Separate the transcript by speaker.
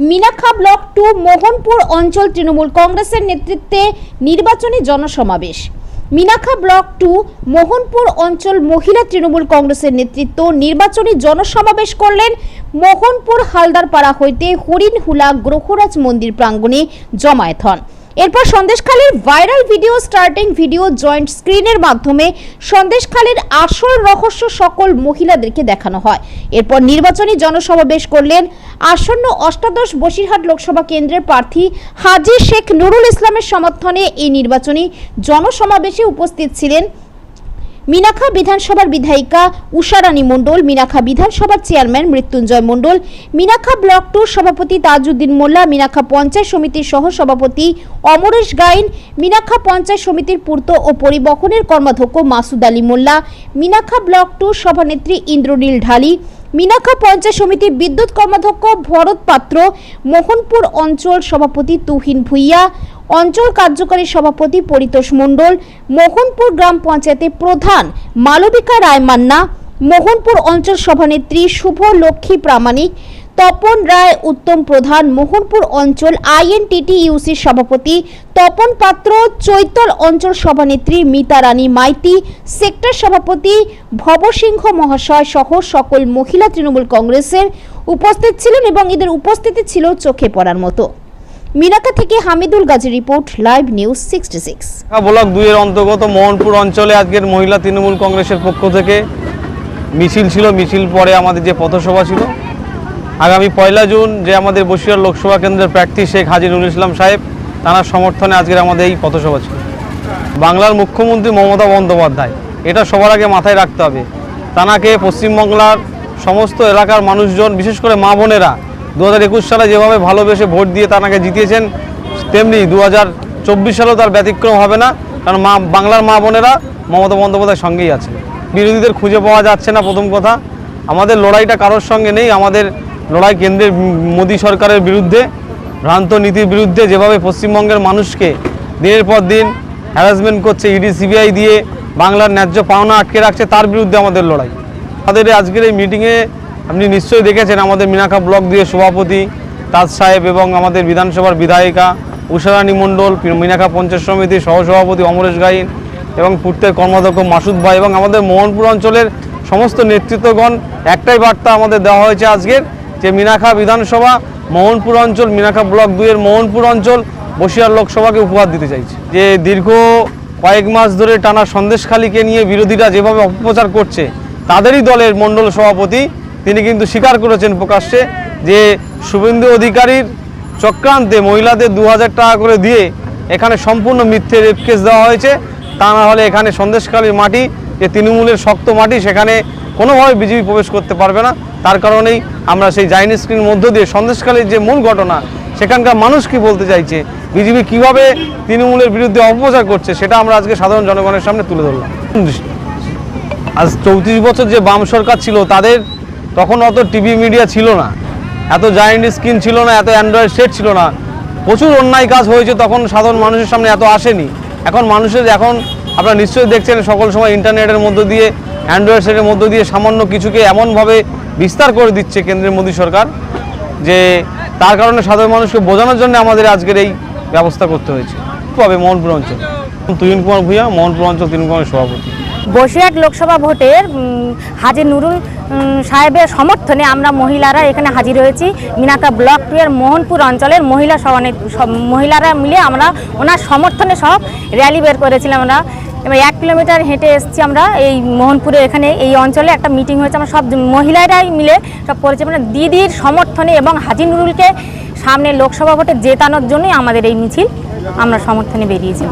Speaker 1: Minakhan block two Mohanpur অঞ্চল তৃণমূল কংগ্রেসের নেতৃত্বে নির্বাচনী জনসমাবেশ। মিনাখা ব্লক টু মোহনপুর অঞ্চল মহিলা তৃণমূল কংগ্রেসের নেতৃত্ব নির্বাচনী জনসমাবেশ করলেন মোহনপুর হালদারপাড়া হইতে হরিণহুলা গ্রহরাজ মন্দির প্রাঙ্গণে জমায়েত হন। এরপর সন্দেশখালীর viral video starting video joint স্ক্রিনের মাধ্যমে সন্দেশখালীর আসল রহস্য সকল মহিলাদেরকে দেখানো হয়। এরপর নির্বাচনী জনসমাবেশ করলেন। আসন্ন অষ্টাদশ বসিরহাট লোকসভা কেন্দ্রের প্রার্থী হাজি শেখ নুরুল ইসলামের সমর্থনে এই নির্বাচনী জনসমাবেশে উপস্থিত ছিলেন মিনাখা বিধানসভার বিধায়িকা উষারানী মণ্ডল মিনাখা বিধানসভার চেয়ারম্যান মৃত্যুঞ্জয় মণ্ডল মিনাখা ব্লক টুর সভাপতি তাজউদ্দিন মোল্লা মিনাখা পঞ্চায়েত সমিতির সহ সভাপতি অমরেশ গাইন মিনাখা পঞ্চায়েত সমিতির পূর্ত ও পরিবহনের কর্মাধ্যক্ষ মাসুদ আলী মোল্লা মিনাখা ব্লক টুর সভানেত্রী ইন্দ্রনীল ঢালি মিনাখা পঞ্চায়েত সমিতির বিদ্যুৎ কর্মাধ্যক্ষ ভরত পাত্র, মোহনপুর অঞ্চল সভাপতি তুহিন ভুইয়া, অঞ্চল কার্যকারী সভাপতি পরিতোষ মণ্ডল, মোহনপুর গ্রাম পঞ্চায়েতের প্রধান মালবিকা রায় মান্না, মোহনপুর অঞ্চল সভানেত্রী শুভ লক্ষ্মী প্রামাণিক তপন রায়, উত্তম প্রধান, মোহনপুর অঞ্চল আইএনটিটি ইউসির সভাপতি, তপন পাত্র, চৈতল অঞ্চল সভানেত্রী, মিতা রানী মাইতি, সেক্টর সভাপতি, ভবসিংহ মহাশয় সহ সকল মহিলা তৃণমূল কংগ্রেসের উপস্থিত ছিলেন এবং এদের উপস্থিতি ছিল চোখে পড়ার মতো। মিনাকা থেকে Hamidul Gazi report, live news sixty six.
Speaker 2: Block দুইয়ের অন্তর্গত মোহনপুর অঞ্চলে আজকের মহিলা তৃণমূল কংগ্রেসের পক্ষ থেকে মিছিল ছিল। মিছিল পরে আমাদের যে পথসভা ছিল আগামী পয়লা জুন যে আমাদের বসিরহাট লোকসভা কেন্দ্রের প্রার্থী শেখ হাজি নুরুল ইসলাম সাহেব, তাঁর সমর্থনে আজকের আমাদের এই পথসভা ছিল। বাংলার মুখ্যমন্ত্রী মমতা বন্দ্যোপাধ্যায়, এটা সবার আগে মাথায় রাখতে হবে। তানাকে পশ্চিমবাংলার সমস্ত এলাকার মানুষজন, বিশেষ করে মা বোনেরা দু হাজার একুশ সালে যেভাবে ভালোবেসে ভোট দিয়ে তানাকে জিতিয়েছেন, তেমনি দু হাজার চব্বিশ সালেও তার ব্যতিক্রম হবে না, কারণ মা, বাংলার মা বোনেরা মমতা বন্দ্যোপাধ্যায়ের সঙ্গেই আছে। বিরোধীদের খুঁজে পাওয়া যাচ্ছে না, প্রথম কথা। আমাদের লড়াইটা কারোর সঙ্গে নেই, আমাদের লড়াই কেন্দ্রের মোদী সরকারের বিরুদ্ধে, ভ্রান্ত নীতির বিরুদ্ধে যেভাবে পশ্চিমবঙ্গের মানুষকে দিনের পর দিন হ্যারাসমেন্ট করছে ইডি, সিবিআই দিয়ে বাংলার ন্যায্য পাওনা আটকে রাখছে, তার বিরুদ্ধে আমাদের লড়াই। আমাদের আজকের এই মিটিংয়ে আপনি নিশ্চয়ই দেখেছেন আমাদের মিনাখা ব্লক দিয়ে সভাপতি তাজ সাহেব এবং আমাদের বিধানসভার বিধায়িকা উষারানী মণ্ডল মিনাখা পঞ্চায়েত সমিতির সহসভাপতি অমরেশ গাইন এবং পূর্তের কর্মাধ্যক্ষ মাসুদ ভাই এবং আমাদের মোহনপুর অঞ্চলের সমস্ত নেতৃত্বগণ একটাই বার্তা আমাদের দেওয়া হয়েছে আজকের। যে মিনাখা বিধানসভা মোহনপুর অঞ্চল মিনাখা ব্লক দুইয়ের মোহনপুর অঞ্চল বসিরহাট লোকসভাকে উপহার দিতে চাইছে। যে দীর্ঘ কয়েক মাস ধরে টানা সন্দেশখালীকে নিয়ে বিরোধীরা যেভাবে অপপ্রচার করছে, তাদেরই দলের মণ্ডল সভাপতি তিনি কিন্তু স্বীকার করেছেন প্রকাশ্যে যে শুভেন্দু অধিকারীর চক্রান্তে মহিলাদের দু হাজার টাকা করে দিয়ে এখানে সম্পূর্ণ মিথ্যে রেপ কেস দেওয়া হয়েছে। তা না হলে এখানে সন্দেশখালীর মাটি, যে তৃণমূলের শক্ত মাটি, সেখানে কোনোভাবে বিজেপি প্রবেশ করতে পারবে না। তার কারণেই আমরা সেই জাইনি স্ক্রিন মধ্য দিয়ে সন্দেশখালীর যে মূল ঘটনা, সেখানকার মানুষ কি বলতে চাইছে বিজেপি কীভাবে তৃণমূলের বিরুদ্ধে অপপ্রচার করছে, সেটা আমরা আজকে সাধারণ জনগণের সামনে তুলে ধরলাম। আজ চৌত্রিশ বছর যে বাম সরকার ছিল, তাদের তখন অত টিভি মিডিয়া ছিল না। এত জায়েন্ট স্ক্রিন ছিল না, এত অ্যান্ড্রয়েড সেট ছিল না। প্রচুর অন্যায় কাজ হয়েছে, তখন সাধারণ মানুষের সামনে এত আসেনি। এখন মানুষের, এখন আপনারা নিশ্চয়ই দেখছেন, সকল সময় ইন্টারনেটের মধ্য দিয়ে অ্যান্ড্রয়েড সেটের মধ্য দিয়ে সামান্য কিছুকে এমনভাবে বিস্তার করে দিচ্ছে কেন্দ্রের মোদী সরকার যে তার কারণে সাধারণ মানুষকে বোঝানোর জন্য আমাদের আজকের এই ব্যবস্থা করতে হয়েছে। পাবে মোহনপুর অঞ্চল। তুহিন কুমার ভূঁইয়া, মোহনপুর অঞ্চল তৃণমূল কংগ্রেস সভাপতি।
Speaker 3: বসিরহাট লোকসভা ভোটের হাজি নুরুল সাহেবের সমর্থনে আমরা মহিলারা এখানে হাজির হয়েছি। মিনাকা ব্লক টু এর মোহনপুর অঞ্চলের মহিলা সভানে মহিলারা মিলে আমরা ওনার সমর্থনে সব র্যালি বের করেছিলাম আমরা। এবার এক কিলোমিটার হেঁটে এসেছি আমরা এই মোহনপুরে এখানে, এই অঞ্চলে একটা মিটিং হয়েছে, আমরা সব মহিলারাই মিলে সব করেছি। মানে দিদির সমর্থনে এবং হাজি নুরুলকে সামনে লোকসভা ভোটে জেতানোর জন্যই আমাদের এই মিছিল, আমরা সমর্থনে বেরিয়েছি।